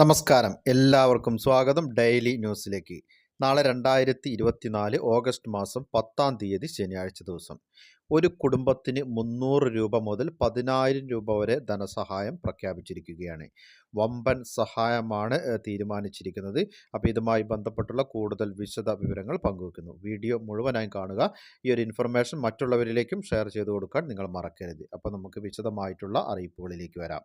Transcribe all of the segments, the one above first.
നമസ്കാരം. എല്ലാവർക്കും സ്വാഗതം ഡെയിലി ന്യൂസിലേക്ക്. നാളെ രണ്ടായിരത്തി ഇരുപത്തിനാല് ഓഗസ്റ്റ് മാസം പത്താം തീയതി ശനിയാഴ്ച ദിവസം. ഒരു കുടുംബത്തിന് മുന്നൂറ് രൂപ മുതൽ പതിനായിരം രൂപ വരെ ധനസഹായം പ്രഖ്യാപിച്ചിരിക്കുകയാണ്. വമ്പൻ സഹായമാണ് തീരുമാനിച്ചിരിക്കുന്നത്. അപ്പോൾ ഇതുമായി ബന്ധപ്പെട്ടുള്ള കൂടുതൽ വിശദ വിവരങ്ങൾ പങ്കുവെക്കുന്നു. വീഡിയോ മുഴുവനായും കാണുക. ഈ ഒരു ഇൻഫർമേഷൻ മറ്റുള്ളവരിലേക്കും ഷെയർ ചെയ്തു കൊടുക്കാൻ നിങ്ങൾ മറക്കരുത്. അപ്പോൾ നമുക്ക് വിശദമായിട്ടുള്ള അറിയിപ്പുകളിലേക്ക് വരാം.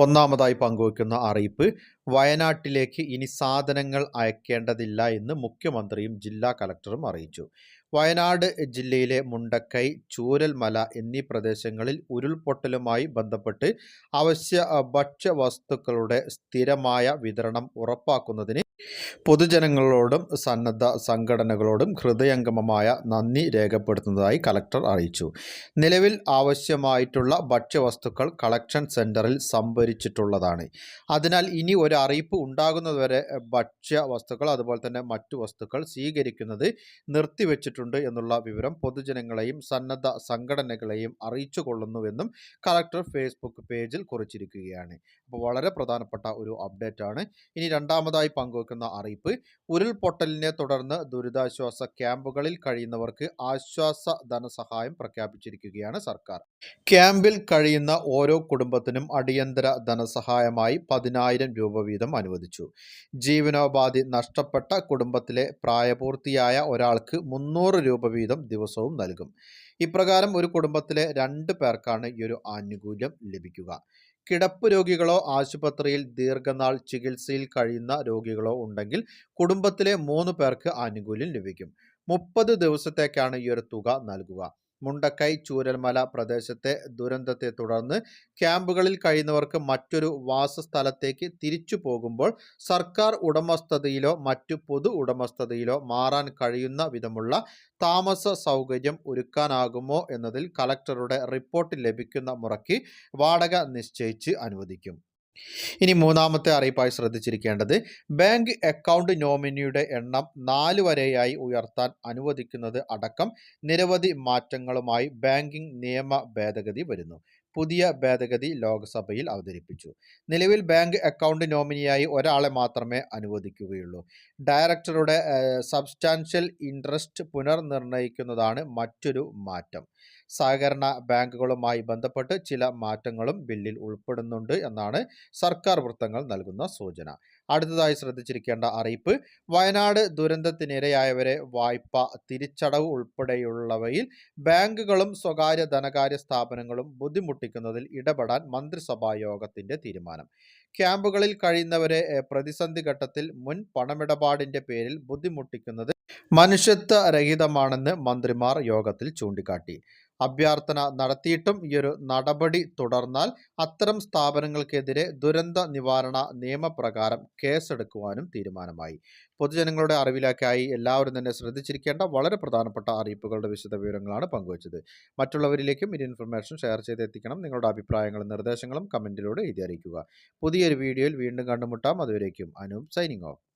ഒന്നാമതായി പങ്കുവയ്ക്കുന്ന അറിയിപ്പ് വയനാട്ടിലേക്ക് ഇനി സാധനങ്ങൾ അയക്കേണ്ടതില്ല എന്ന് മുഖ്യമന്ത്രിയും ജില്ലാ കലക്ടറും അറിയിച്ചു. വയനാട് ജില്ലയിലെ മുണ്ടക്കൈ ചൂരൽമല എന്നീ പ്രദേശങ്ങളിൽ ഉരുൾപൊട്ടലുമായി ബന്ധപ്പെട്ട് അവശ്യ ഭക്ഷ്യവസ്തുക്കളുടെ സ്ഥിരമായ വിതരണം ഉറപ്പാക്കുന്നതിന് പൊതുജനങ്ങളോടും സന്നദ്ധ സംഘടനകളോടും ഹൃദയംഗമമായ നന്ദി രേഖപ്പെടുത്തുന്നതായി കലക്ടർ അറിയിച്ചു. നിലവിൽ ആവശ്യമായിട്ടുള്ള ഭക്ഷ്യവസ്തുക്കൾ കളക്ഷൻ സെന്ററിൽ സംഭരിച്ചിട്ടുള്ളതാണ്. അതിനാൽ ഇനി ഒരു അറിയിപ്പ് ഉണ്ടാകുന്നതുവരെ ഭക്ഷ്യവസ്തുക്കൾ അതുപോലെ തന്നെ മറ്റു വസ്തുക്കൾ സ്വീകരിക്കുന്നത് നിർത്തിവെച്ചിട്ടുണ്ട് എന്നുള്ള വിവരം പൊതുജനങ്ങളെയും സന്നദ്ധ സംഘടനകളെയും അറിയിച്ചു കൊള്ളുന്നുവെന്നും കളക്ടർ ഫേസ്ബുക്ക് പേജിൽ കുറിച്ചിരിക്കുകയാണ്. അപ്പോൾ വളരെ പ്രധാനപ്പെട്ട ഒരു അപ്ഡേറ്റ് ആണ് ഇനി രണ്ടാമതായി പങ്കുവെക്കുന്ന അറിയിപ്പ് ഉരുൾപൊട്ടലിനെ തുടർന്ന് ദുരിതാശ്വാസ ക്യാമ്പുകളിൽ കഴിയുന്നവർക്ക് ആശ്വാസ ധനസഹായം പ്രഖ്യാപിച്ചിരിക്കുകയാണ് സർക്കാർ. ക്യാമ്പിൽ കഴിയുന്ന ഓരോ കുടുംബത്തിനും അടിയന്തര ധനസഹായമായി പതിനായിരം രൂപ വീതം അനുവദിച്ചു. ജീവനോപാധി നഷ്ടപ്പെട്ട കുടുംബത്തിലെ പ്രായപൂർത്തിയായ ഒരാൾക്ക് മുന്നൂറ് രൂപ വീതം ദിവസവും നൽകും. ഇപ്രകാരം ഒരു കുടുംബത്തിലെ രണ്ട് പേർക്കാണ് ഈ ഒരു ആനുകൂല്യം ലഭിക്കുക. കിടപ്പ് രോഗികളോ ആശുപത്രിയിൽ ദീർഘനാൾ ചികിത്സയിൽ കഴിയുന്ന രോഗികളോ ഉണ്ടെങ്കിൽ കുടുംബത്തിലെ മൂന്ന് പേർക്ക് ആനുകൂല്യം ലഭിക്കും. മുപ്പത് ദിവസത്തേക്കാണ് ഈ ഒരു തുക നൽകുക. മുണ്ടക്കൈ ചൂരൽമല പ്രദേശത്തെ ദുരന്തത്തെ തുടർന്ന് ക്യാമ്പുകളിൽ കഴിയുന്നവർക്ക് മറ്റൊരു വാസസ്ഥലത്തേക്ക് തിരിച്ചു പോകുമ്പോൾ സർക്കാർ ഉടമസ്ഥതയിലോ മറ്റു പൊതു ഉടമസ്ഥതയിലോ മാറാൻ കഴിയുന്ന വിധമുള്ള താമസ സൗകര്യം ഒരുക്കാനാകുമോ എന്നതിൽ കലക്ടറുടെ റിപ്പോർട്ട് ലഭിക്കുന്ന മുറയ്ക്ക് വാടക നിശ്ചയിച്ച് അനുവദിക്കും. ഇനി മൂന്നാമത്തെ അറിയിപ്പായി ശ്രദ്ധിച്ചിരിക്കേണ്ടത് ബാങ്ക് അക്കൗണ്ട് നോമിനിയുടെ എണ്ണം നാല് വരെയായി ഉയർത്താൻ അനുവദിക്കുന്നത് അടക്കം നിരവധി മാറ്റങ്ങളുമായി ബാങ്കിംഗ് നിയമ ഭേദഗതി വരുന്നു. പുതിയ ഭേദഗതി ലോക്സഭയിൽ അവതരിപ്പിച്ചു. നിലവിൽ ബാങ്ക് അക്കൗണ്ട് നോമിനിയായി ഒരാളെ മാത്രമേ അനുവദിക്കുകയുള്ളൂ. ഡയറക്ടറുടെ സബ്സ്റ്റാൻഷ്യൽ ഇൻട്രസ്റ്റ് പുനർനിർണയിക്കുന്നതാണ് മറ്റൊരു മാറ്റം. സഹകരണ ബാങ്കുകളുമായി ബന്ധപ്പെട്ട് ചില മാറ്റങ്ങളും ബില്ലിൽ ഉൾപ്പെടുന്നുണ്ട് എന്നാണ് സർക്കാർ വൃത്തങ്ങൾ നൽകുന്ന സൂചന. അടുത്തതായി ശ്രദ്ധിച്ചിരിക്കേണ്ട അറിയിപ്പ് വയനാട് ദുരന്തത്തിനിരയായവരെ വായ്പ തിരിച്ചടവ് ഉൾപ്പെടെയുള്ളവയിൽ ബാങ്കുകളും സ്വകാര്യ ധനകാര്യ സ്ഥാപനങ്ങളും ബുദ്ധിമുട്ടിക്കുന്നതിൽ ഇടപെടാൻ മന്ത്രിസഭാ യോഗത്തിന്റെ തീരുമാനം. ക്യാമ്പുകളിൽ കഴിയുന്നവരെ പ്രതിസന്ധി ഘട്ടത്തിൽ മുൻ പണമിടപാടിന്റെ പേരിൽ ബുദ്ധിമുട്ടിക്കുന്നത് മനുഷ്യത്വരഹിതമാണെന്ന് മന്ത്രിമാർ യോഗത്തിൽ ചൂണ്ടിക്കാട്ടി. അഭ്യർത്ഥന നടത്തിയിട്ടും ഈയൊരു നടപടി തുടർന്നാൽ അത്തരം സ്ഥാപനങ്ങൾക്കെതിരെ ദുരന്ത നിവാരണ നിയമപ്രകാരം കേസെടുക്കുവാനും തീരുമാനമായി. പൊതുജനങ്ങളുടെ അറിവിലേക്കായി എല്ലാവരും തന്നെ ശ്രദ്ധിച്ചിരിക്കേണ്ട വളരെ പ്രധാനപ്പെട്ട അറിയിപ്പുകളുടെ വിശദ വിവരങ്ങളാണ് പങ്കുവച്ചത്. മറ്റുള്ളവരിലേക്കും ഈ ഇൻഫർമേഷൻ ഷെയർ ചെയ്തെത്തിക്കണം. നിങ്ങളുടെ അഭിപ്രായങ്ങളും നിർദ്ദേശങ്ങളും കമന്റിലൂടെ എഴുതി അറിയിക്കുക. പുതിയൊരു വീഡിയോയിൽ വീണ്ടും കണ്ടുമുട്ടാം. അതുവരേക്കും അനൂപ് സൈനിങ് ഓഫ്.